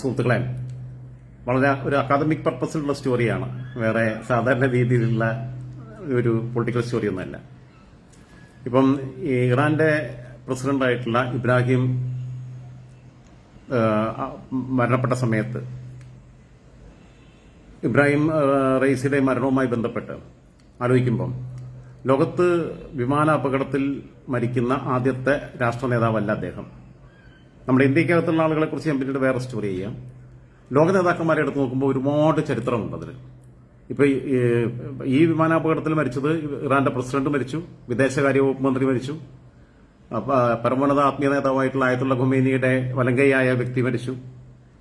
സുഹൃത്തുക്കളെ വളരെ ഒരു അക്കാദമിക് പർപ്പസിലുള്ള സ്റ്റോറിയാണ് വേറെ സാധാരണ രീതിയിലുള്ള ഒരു പൊളിറ്റിക്കൽ സ്റ്റോറി ഒന്നുമല്ല. ഇപ്പം ഇറാന്റെ പ്രസിഡന്റായിട്ടുള്ള ഇബ്രാഹിം മരണപ്പെട്ട സമയത്ത് ഇബ്രാഹിം റൈസിയുടെ മരണവുമായി ബന്ധപ്പെട്ട് ആലോചിക്കുമ്പം ലോകത്ത് വിമാന അപകടത്തിൽ മരിക്കുന്ന ആദ്യത്തെ രാഷ്ട്ര നേതാവല്ല അദ്ദേഹം. നമ്മുടെ ഇന്ത്യക്കകത്തുള്ള ആളുകളെ കുറിച്ച് ഞാൻ പിന്നീട് വേറെ സ്റ്റോറി ചെയ്യാം. ലോക നേതാക്കന്മാരെ എടുത്ത് നോക്കുമ്പോൾ ഒരുപാട് ചരിത്രമുണ്ട് അതിൽ ഇപ്പൊ ഈ- വിമാനാപകടത്തിൽ മരിച്ചത് ഇറാന്റെ പ്രസിഡന്റ് മരിച്ചു വിദേശകാര്യ വകുപ്പ് മന്ത്രി മരിച്ചു പരമോന്നത ആത്മീയ നേതാവായിട്ടുള്ള ആയത്തുള്ള ഖുമേനിയുടെ വലങ്കയായ വ്യക്തി മരിച്ചു.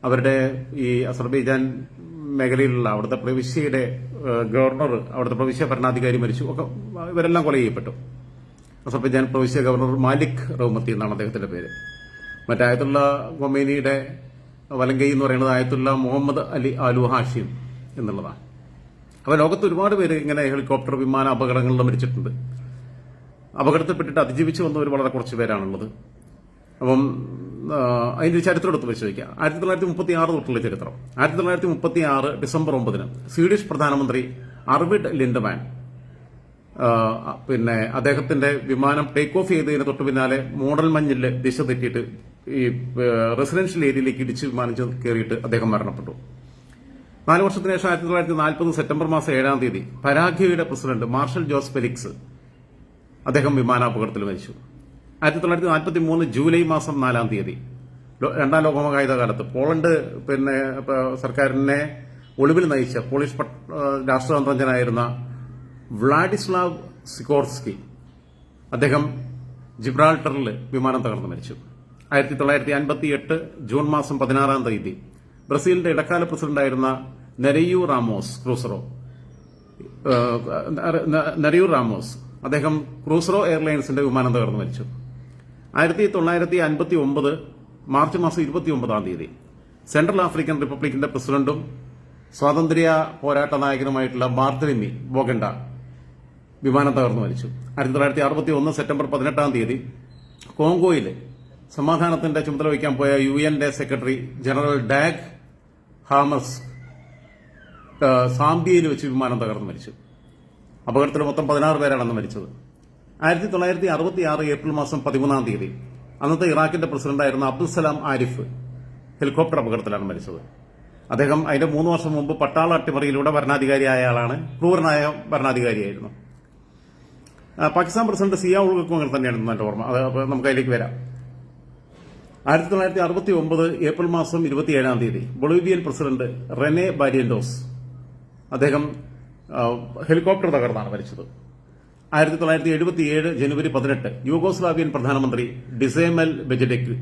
അവരുടെ ഈ അസർബൈജാൻ മേഖലയിലുള്ള അവിടുത്തെ പ്രവിശ്യയുടെ ഗവർണർ അവിടുത്തെ പ്രവിശ്യ ഭരണാധികാരി മരിച്ചു. ഒക്കെ ഇവരെല്ലാം കൊല ചെയ്യപ്പെട്ടു. അസർബൈജാൻ പ്രവിശ്യ ഗവർണർ മാലിക് റഹ്മത്തി എന്നാണ് അദ്ദേഹത്തിന്റെ പേര്. മറ്റായത്തുള്ള കൊമേനിയുടെ വലങ്കൈ എന്ന് പറയുന്നത് Ayatollah Mohammad Ali Al Hashem എന്നുള്ളതാണ്. അപ്പോൾ ലോകത്ത് ഒരുപാട് പേര് ഇങ്ങനെ ഹെലികോപ്റ്റർ വിമാന അപകടങ്ങളിൽ മരിച്ചിട്ടുണ്ട്. അപകടത്തിൽപ്പെട്ടിട്ട് അതിജീവിച്ചു വന്നവർ വളരെ കുറച്ച് പേരാണുള്ളത്. അപ്പം അതിന്റെ ചരിത്രം എടുത്ത് പരിശോധിക്കാം. ആയിരത്തി തൊള്ളായിരത്തി മുപ്പത്തി ആറ് തൊട്ടുള്ള ചരിത്രം. ആയിരത്തി തൊള്ളായിരത്തി മുപ്പത്തി ആറ് ഡിസംബർ ഒമ്പതിന് സ്വീഡിഷ് പ്രധാനമന്ത്രി അർവിഡ് ലിൻഡമാൻ പിന്നെ അദ്ദേഹത്തിന്റെ വിമാനം ടേക്ക് ഓഫ് ചെയ്തതിന് തൊട്ട് പിന്നാലെ മോഡൽ മഞ്ഞിൽ ദിശ തെറ്റിയിട്ട് ഈ റെസിഡൻഷ്യൽ ഏരിയയിലേക്ക് ഇടിച്ച് വിമാനം ചെന്ന് കയറിയിട്ട് അദ്ദേഹം മരണപ്പെട്ടു. നാല് വർഷത്തിന് ശേഷം ആയിരത്തി തൊള്ളായിരത്തി നാൽപ്പത് സെപ്റ്റംബർ മാസം ഏഴാം തീയതി പരാഗ്വയുടെ പ്രസിഡന്റ് മാർഷൽ ജോസ് ഫെലിക്സ് അദ്ദേഹം വിമാനാപകടത്തിൽ മരിച്ചു. ആയിരത്തി തൊള്ളായിരത്തി നാൽപ്പത്തി മൂന്ന് ജൂലൈ മാസം നാലാം തീയതി. രണ്ടാം ലോകമഹായുധ കാലത്ത് പോളണ്ട് പിന്നെ സർക്കാരിനെ ഒളിവിൽ നയിച്ച പോളിഷ് രാഷ്ട്രതന്ത്രജ്ഞനായിരുന്ന വ്ളാഡിസ്ലാവ് സിക്കോർസ്കി അദ്ദേഹം ജിബ്രാൾട്ടറിൽ വിമാനം തകർന്ന് മരിച്ചു. ആയിരത്തി തൊള്ളായിരത്തി അൻപത്തി എട്ട് ജൂൺ മാസം പതിനാറാം തീയതി ബ്രസീലിന്റെ ഇടക്കാല പ്രസിഡന്റായിരുന്ന നെരയു റാമോസ് ക്രൂസറോ നരയു റാമോസ് അദ്ദേഹം ക്രൂസറോ എയർലൈൻസിന്റെ വിമാനം തകർന്നു മരിച്ചു. ആയിരത്തി തൊള്ളായിരത്തി അൻപത്തി ഒമ്പത് മാർച്ച് മാസം ഇരുപത്തി ഒമ്പതാം തീയതി സെൻട്രൽ ആഫ്രിക്കൻ റിപ്പബ്ലിക്കിന്റെ പ്രസിഡന്റും സ്വാതന്ത്ര്യ പോരാട്ട നായകനുമായിട്ടുള്ള ബാർത്തലിമി ബോഗണ്ട വിമാനം തകർന്നു മരിച്ചു. ആയിരത്തി തൊള്ളായിരത്തി അറുപത്തി ഒന്ന് സെപ്റ്റംബർ പതിനെട്ടാം തീയതി കോങ്കോയിൽ സമാധാനത്തിന്റെ ചുമതല വഹിക്കാൻ പോയ യു എന്റെ സെക്രട്ടറി ജനറൽ ഡാഗ് ഹാമസ് സാംബിയയിൽ വെച്ച് വിമാനം തകർന്ന് മരിച്ചു. അപകടത്തിൽ മൊത്തം പതിനാറ് പേരാണെന്ന് മരിച്ചത്. ആയിരത്തി തൊള്ളായിരത്തി അറുപത്തി ആറ് ഏപ്രിൽ മാസം പതിമൂന്നാം തീയതി അന്നത്തെ ഇറാഖിന്റെ പ്രസിഡന്റായിരുന്ന അബ്ദുൽ സലാം ആരിഫ് ഹെലികോപ്റ്റർ അപകടത്തിലാണ് മരിച്ചത്. അദ്ദേഹം അതിന്റെ മൂന്ന് വർഷം മുമ്പ് പട്ടാള അട്ടിമറിയിലൂടെ ഭരണാധികാരിയായ ആളാണ്. ക്രൂരനായ ഭരണാധികാരിയായിരുന്നു. പാകിസ്ഥാൻ പ്രസിഡന്റ് സിയാ ഉൾക്കും അങ്ങനെ തന്നെയാണ് എന്റെ ഓർമ്മ. അത് നമുക്ക് അതിലേക്ക് വരാം. ആയിരത്തി തൊള്ളായിരത്തി അറുപത്തി ഒമ്പത് ഏപ്രിൽ മാസം ഇരുപത്തിയേഴാം തീയതി ബൊളീവിയൻ പ്രസിഡന്റ് റെനെ ബാരിയൻഡോസ് അദ്ദേഹം ഹെലികോപ്റ്റർ തകർന്നാണ് മരിച്ചത്. ആയിരത്തി തൊള്ളായിരത്തി എഴുപത്തിയേഴ് ജനുവരി പതിനെട്ട് യൂഗോസ്ലാവിയൻ പ്രധാനമന്ത്രി ഡിസേമൽ ബെജഡെക്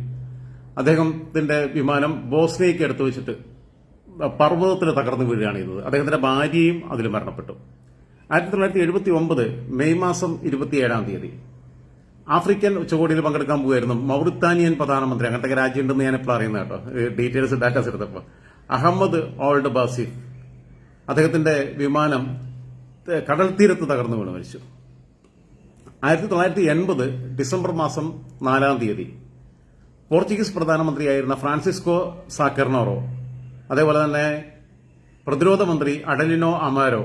അദ്ദേഹത്തിന്റെ വിമാനം ബോസ്നിയയ്ക്ക് അടുത്ത് വെച്ചിട്ട് പർവതത്തിൽ തകർന്നു വീഴുകയാണ് ചെയ്തത്. അദ്ദേഹത്തിന്റെ ഭാര്യയും അതിൽ മരണപ്പെട്ടു. ആയിരത്തി തൊള്ളായിരത്തി എഴുപത്തി ഒമ്പത് മെയ് മാസം ഇരുപത്തിയേഴാം തീയതി ആഫ്രിക്കൻ ഉച്ചകോടിയിൽ പങ്കെടുക്കാൻ പോകുമായിരുന്നു മൗറിത്താനിയൻ പ്രധാനമന്ത്രി. അങ്ങനത്തെ രാജ്യമുണ്ടെന്ന് ഞാൻ ഇപ്പോൾ അറിയുന്നത് കേട്ടോ. ഡീറ്റെയിൽസ് ഡാറ്റാസ് എടുത്തപ്പോൾ അഹമ്മദ് ഓൾഡ് ബാസിഫ് അദ്ദേഹത്തിന്റെ വിമാനം കടൽ തീരത്ത് തകർന്നു വീണ് മരിച്ചു. ആയിരത്തി തൊള്ളായിരത്തി എൺപത് ഡിസംബർ മാസം നാലാം തീയതി പോർച്ചുഗീസ് പ്രധാനമന്ത്രിയായിരുന്ന ഫ്രാൻസിസ്കോ സാക്കർണോറോ അതേപോലെ തന്നെ പ്രതിരോധ മന്ത്രി അഡലിനോ അമാരോ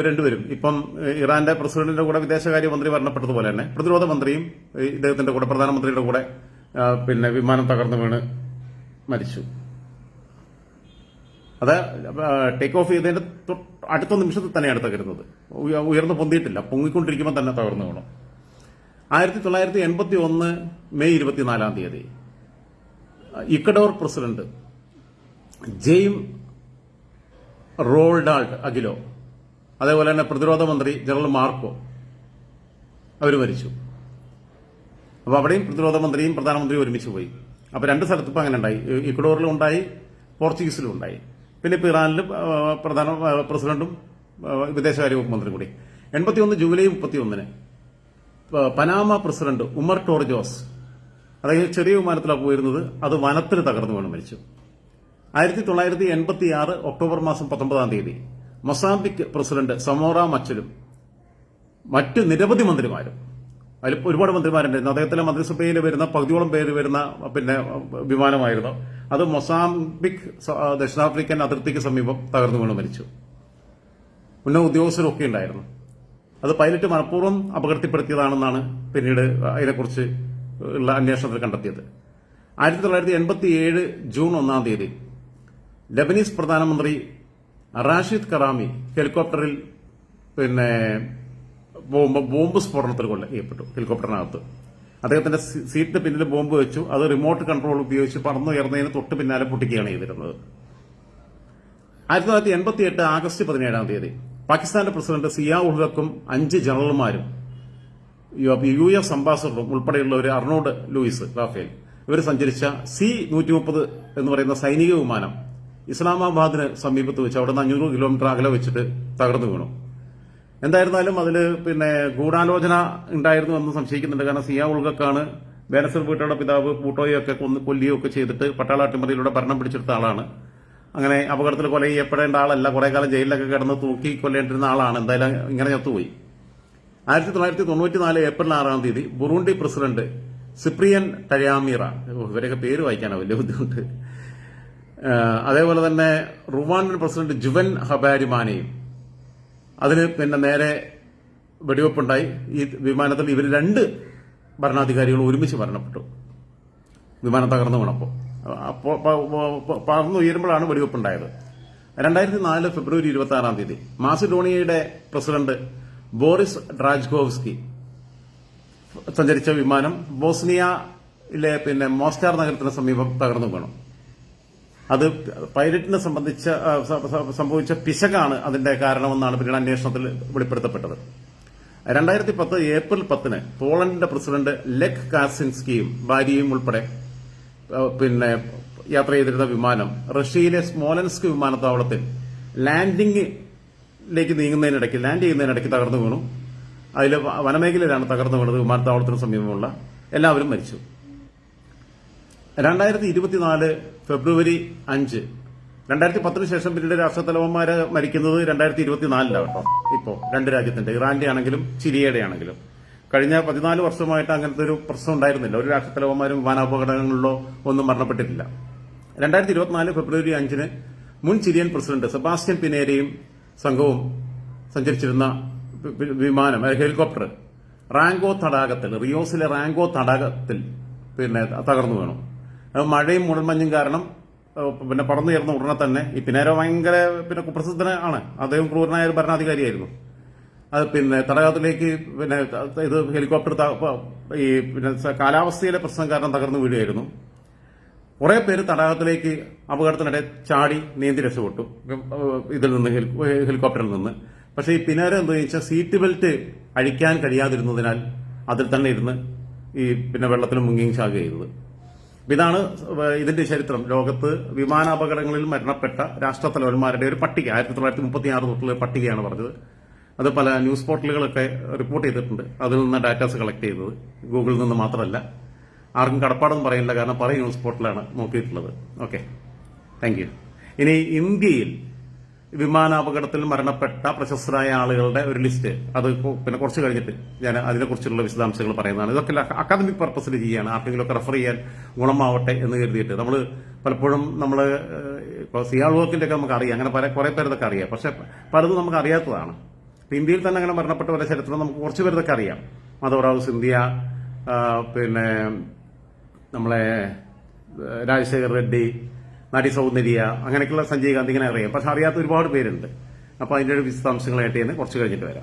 ഇവർ രണ്ടുപേരും. ഇപ്പം ഇറാന്റെ പ്രസിഡന്റിന്റെ കൂടെ വിദേശകാര്യമന്ത്രി മരണപ്പെട്ടതുപോലെ തന്നെ പ്രതിരോധ മന്ത്രിയും ഇദ്ദേഹത്തിന്റെ കൂടെ പ്രധാനമന്ത്രിയുടെ കൂടെ പിന്നെ വിമാനം തകർന്നു വീണ് മരിച്ചു. അത് ടേക്ക് ഓഫ് ചെയ്തതിന്റെ അടുത്ത നിമിഷത്തിൽ തന്നെയാണ് തകരുന്നത്. ഉയ- ഉയർന്നു പൊന്തിയിട്ടില്ല. പൊങ്ങിക്കൊണ്ടിരിക്കുമ്പോൾ തന്നെ തകർന്നു വീണു. ആയിരത്തി തൊള്ളായിരത്തി എൺപത്തി ഒന്ന് മെയ് ഇരുപത്തിനാലാം തീയതി ഇക്കഡോർ പ്രസിഡന്റ് ജെയിം റോൾഡാൾഡ് അഗിലോ അതേപോലെ തന്നെ പ്രതിരോധ മന്ത്രി ജനറൽ മാർക്കോ അവർ മരിച്ചു അപ്പോൾ അവിടെയും പ്രതിരോധ മന്ത്രിയും പ്രധാനമന്ത്രിയും ഒരുമിച്ച് പോയി. അപ്പോൾ രണ്ട് സ്ഥലത്തും അങ്ങനെ ഉണ്ടായി. ഇക്വഡോറിലും ഉണ്ടായി പോർച്ചുഗീസിലും ഉണ്ടായി. പിന്നെ ഇപ്പോൾ ഇറാനിലും പ്രധാന പ്രസിഡന്റും വിദേശകാര്യ മന്ത്രിയും കൂടി. എൺപത്തിയൊന്ന് ജൂലൈ മുപ്പത്തിയൊന്നിന് പനാമ പ്രസിഡന്റ് ഉമർ ടോർജോസ് അതായത് ചെറിയ വിമാനത്തിലാണ് പോയിരുന്നത് അത് വനത്തിൽ തകർന്നു വീണ് മരിച്ചു. ആയിരത്തി തൊള്ളായിരത്തി എൺപത്തി ആറ് ഒക്ടോബർ മാസം പത്തൊമ്പതാം തീയതി. മൊസാംബിക് പ്രസിഡന്റ് സമോറ മച്ചലും മറ്റ് നിരവധി മന്ത്രിമാരും. അതിൽ ഒരുപാട് മന്ത്രിമാരുണ്ടായിരുന്നു. അദ്ദേഹത്തിലെ മന്ത്രിസഭയിൽ വരുന്ന പകുതിയോളം പേര് വരുന്ന പിന്നെ വിമാനമായിരുന്നു. അത് മൊസാംബിക് ദക്ഷിണാഫ്രിക്കൻ അതിർത്തിക്ക് സമീപം തകർന്നു വീണ് മരിച്ചു. ഉന്നത ഉദ്യോഗസ്ഥരൊക്കെ ഉണ്ടായിരുന്നു. അത് പൈലറ്റ് മനഃപൂർവം അപകടത്തിൽപ്പെടുത്തിയതാണെന്നാണ് പിന്നീട് അതിനെക്കുറിച്ച് ഉള്ള അന്വേഷണത്തിൽ കണ്ടെത്തിയത്. ആയിരത്തി തൊള്ളായിരത്തി എൺപത്തി ഏഴ് ജൂൺ ഒന്നാം തീയതി ലബനീസ് പ്രധാനമന്ത്രി റാഷിദ് കറാമി ഹെലികോപ്റ്ററിൽ പിന്നെ ബോംബ് ബോംബ് സ്ഫോടനത്തിൽ കൊല്ലപ്പെട്ടു ഹെലികോപ്റ്ററിനകത്ത്. അദ്ദേഹത്തിന്റെ സീറ്റിന് പിന്നിൽ ബോംബ് വെച്ചു. അത് റിമോട്ട് കൺട്രോൾ ഉപയോഗിച്ച് പറന്നുയർന്നതിന് തൊട്ട് പിന്നാലെ പൊട്ടിക്കുകയാണ് ചെയ്തിരുന്നത്. ആയിരത്തി തൊള്ളായിരത്തി എൺപത്തി എട്ട് ആഗസ്റ്റ് പതിനേഴാം തീയതി പാകിസ്ഥാന്റെ പ്രസിഡന്റ് സിയാ ഉൾ ഹക്കും അഞ്ച് ജനറൽമാരും യു എസ് അംബാസഡറും ഉൾപ്പെടെയുള്ള ഒരു അർണോഡ് ലൂയിസ് റാഫേൽ ഇവർ സഞ്ചരിച്ച സി നൂറ്റി മുപ്പത് എന്ന് പറയുന്ന സൈനിക വിമാനം ഇസ്ലാമാബാദിന് സമീപത്ത് വെച്ച് അവിടെ നിന്ന് അഞ്ഞൂറ് കിലോമീറ്റർ അകലെ വെച്ചിട്ട് തകർന്നു വീണു. എന്തായിരുന്നാലും അതിൽ പിന്നെ ഗൂഢാലോചന ഉണ്ടായിരുന്നു എന്ന് സംശയിക്കുന്നുണ്ട്. കാരണം സിയാ ഉൾഗക്കാണ് ബേനസർ വീട്ടയുടെ പിതാവ് പൂട്ടോയൊക്കെ കൊന്ന് കൊല്ലിയോ ഒക്കെ ചെയ്തിട്ട് പട്ടാള അട്ടിമറിയിലൂടെ ഭരണം പിടിച്ചെടുത്ത ആളാണ്. അങ്ങനെ അപകടത്തിൽ കൊല ചെയ്യപ്പെടേണ്ട ആളല്ല. കുറെ കാലം ജയിലിലൊക്കെ കിടന്ന് തൂക്കി കൊല്ലേണ്ടിരുന്ന ആളാണ്. എന്തായാലും ഇങ്ങനെ ചത്തുപോയി. ആയിരത്തി തൊള്ളായിരത്തി തൊണ്ണൂറ്റിനാല് ഏപ്രിൽ ആറാം തീയതി ബുറൂണ്ടി പ്രസിഡന്റ് സിപ്രിയൻ ടയാമീറ ഇവരൊക്കെ പേര് വായിക്കാനോ വലിയ ബുദ്ധിമുട്ട്. അതേപോലെ തന്നെ റുവാണ്ടൻ പ്രസിഡന്റ് ജുവൻ ഹബാരിമാനെയും അതിന് പിന്നെ നേരെ വെടിവെപ്പുണ്ടായി. ഈ വിമാനത്തിൽ ഇവർ രണ്ട് ഭരണാധികാരികൾ ഒരുമിച്ച് മരണപ്പെട്ടു. വിമാനം തകർന്നു വീണപ്പോൾ. അപ്പോൾ പറന്നുയരുമ്പോഴാണ് വെടിവെപ്പുണ്ടായത്. രണ്ടായിരത്തി നാല് ഫെബ്രുവരി ഇരുപത്തി ആറാം തീയതി മാസിഡോണിയയുടെ പ്രസിഡന്റ് ബോറിസ് ഡ്രാജ്ഗോവ്സ്കി സഞ്ചരിച്ച വിമാനം ബോസ്നിയയിലെ പിന്നെ മോസ്റ്റാർ നഗരത്തിന് സമീപം തകർന്നു വീണു. അത് പൈലറ്റിനെ സംബന്ധിച്ച സംഭവിച്ച പിശകാണ് അതിന്റെ കാരണമെന്നാണ് പിന്നീട് അന്വേഷണത്തിൽ വെളിപ്പെടുത്തപ്പെട്ടത്. രണ്ടായിരത്തി പത്ത് ഏപ്രിൽ പത്തിന് പോളണ്ടിന്റെ പ്രസിഡന്റ് ലെക് കാസിൻസ്കിയും ഭാര്യയും ഉൾപ്പെടെ പിന്നെ യാത്ര ചെയ്തിരുന്ന വിമാനം റഷ്യയിലെ സ്മോലൻസ്ക് വിമാനത്താവളത്തിൽ ലാൻഡിംഗിലേക്ക് നീങ്ങുന്നതിനിടയ്ക്ക് ലാൻഡ് ചെയ്യുന്നതിനിടയ്ക്ക് തകർന്നു വീണു. അതിൽ വനമേഖലയിലാണ് തകർന്നു വീണത്. വിമാനത്താവളത്തിന് സമീപമുള്ള എല്ലാവരും മരിച്ചു. രണ്ടായിരത്തി ഇരുപത്തിനാല് ഫെബ്രുവരി അഞ്ച്. രണ്ടായിരത്തി പത്തിന് ശേഷം പിന്നീട് രാഷ്ട്രത്തലവന്മാര് മരിക്കുന്നത് രണ്ടായിരത്തി ഇരുപത്തിനാലിലാണ് കേട്ടോ. ഇപ്പോ രണ്ട് രാജ്യത്തിന്റെ ഇറാന്റെ ആണെങ്കിലും ചിലിയുടെ ആണെങ്കിലും. കഴിഞ്ഞ പതിനാല് വർഷമായിട്ട് അങ്ങനത്തെ ഒരു പ്രശ്നം ഉണ്ടായിരുന്നില്ല. ഒരു രാഷ്ട്രത്തലവന്മാരും വിമാനാപകടങ്ങളിലോ ഒന്നും മരണപ്പെട്ടിട്ടില്ല. രണ്ടായിരത്തി ഇരുപത്തിനാല് ഫെബ്രുവരി അഞ്ചിന് മുൻ ചിരിയൻ പ്രസിഡന്റ് സെബാസ്റ്റ്യൻ പിനേരയും സംഘവും സഞ്ചരിച്ചിരുന്ന വിമാനം ഹെലികോപ്റ്റർ റാങ്കോ തടാകത്തിൽ റിയോസിലെ റാങ്കോ തടാകത്തിൽ പിന്നെ തകർന്നു വീണു. മഴയും മുഴൽമഞ്ഞും കാരണം പിന്നെ പിന്നെ പറന്നുയർന്ന ഉടനെ തന്നെ ഈ പിന്നേരോ ഭയങ്കര പിന്നെ കുപ്രസിദ്ധനാണ് അദ്ദേഹം ക്രൂരനായ ഒരു ഭരണാധികാരിയായിരുന്നു. അത് പിന്നെ തടാകത്തിലേക്ക് പിന്നെ ഇത് ഹെലികോപ്റ്റർ ഈ പിന്നെ കാലാവസ്ഥയിലെ പ്രശ്നം കാരണം തകർന്നു വീഴുകയായിരുന്നു. കുറെ പേര് തടാകത്തിലേക്ക് അപകടത്തിനിടെ ചാടി നീന്തി രക്ഷപ്പെട്ടു. ഇതിൽ നിന്ന് ഹെലികോപ്റ്ററിൽ നിന്ന്. പക്ഷേ ഈ പിന്നേരം എന്താ വെച്ചാൽ സീറ്റ് ബെൽറ്റ് അഴിക്കാൻ കഴിയാതിരുന്നതിനാൽ അതിൽ തന്നെ ഇരുന്ന് ഈ പിന്നെ വെള്ളത്തിൽ മുങ്ങിയും ചാകുക ചെയ്തത്. ഇതാണ് ഇതിന്റെ ചരിത്രം. ലോകത്ത് വിമാനാപകടങ്ങളിൽ മരണപ്പെട്ട രാഷ്ട്രത്തലവന്മാരുടെ ഒരു പട്ടിക. ആയിരത്തി തൊള്ളായിരത്തി മുപ്പത്തി ആറ് തൊട്ടുള്ള പട്ടികയാണ് പറഞ്ഞത്. അത് പല ന്യൂസ് പോർട്ടലുകളൊക്കെ റിപ്പോർട്ട് ചെയ്തിട്ടുണ്ട്. അതിൽ നിന്ന് ഡാറ്റാസ് കളക്ട് ചെയ്തത്. ഗൂഗിളിൽ നിന്ന് മാത്രമല്ല. ആർക്കും കടപ്പാടൊന്നും പറയില്ല കാരണം പല ന്യൂസ് പോർട്ടലാണ് നോക്കിയിട്ടുള്ളത്. ഓക്കെ. താങ്ക് ഇനി ഇന്ത്യയിൽ വിമാനാപകടത്തിൽ മരണപ്പെട്ട പ്രശസ്തരായ ആളുകളുടെ ഒരു ലിസ്റ്റ്. അത് പിന്നെ കുറച്ച് കഴിഞ്ഞിട്ട് ഞാൻ അതിനെക്കുറിച്ചുള്ള വിശദാംശങ്ങൾ പറയുന്നതാണ്. ഇതൊക്കെ അക്കാദമിക് പർപ്പസിൽ ചെയ്യുകയാണ്. ആർക്കെങ്കിലും ഒക്കെ റെഫർ ചെയ്യാൻ ഗുണമാവട്ടെ എന്ന് കരുതിയിട്ട്. നമ്മൾ പലപ്പോഴും നമ്മൾ ഇപ്പോൾ സിയാൾ വർക്കിന്റെ ഒക്കെ നമുക്ക് അറിയാം അങ്ങനെ പല കുറേ പേരതൊക്കെ അറിയാം. പക്ഷെ പലതും നമുക്ക് അറിയാത്തതാണ് ഇന്ത്യയിൽ തന്നെ അങ്ങനെ മരണപ്പെട്ട പല ചരിത്രം നമുക്ക് കുറച്ച് പേരതൊക്കെ അറിയാം. മാധവറാവ് സിന്ധ്യ പിന്നെ നമ്മളെ രാജശേഖർ റെഡ്ഡി നടി സൗന്ദര്യ അങ്ങനെയൊക്കെയുള്ള സഞ്ജയ് ഗാന്ധി ഇങ്ങനെ അറിയാം. പക്ഷെ അറിയാത്ത ഒരുപാട് പേരുണ്ട്. അപ്പോൾ അതിന്റെ ഒരു വിശദാംശങ്ങളായിട്ട് തന്നെ കുറച്ച് കഴിഞ്ഞിട്ട് വരാം.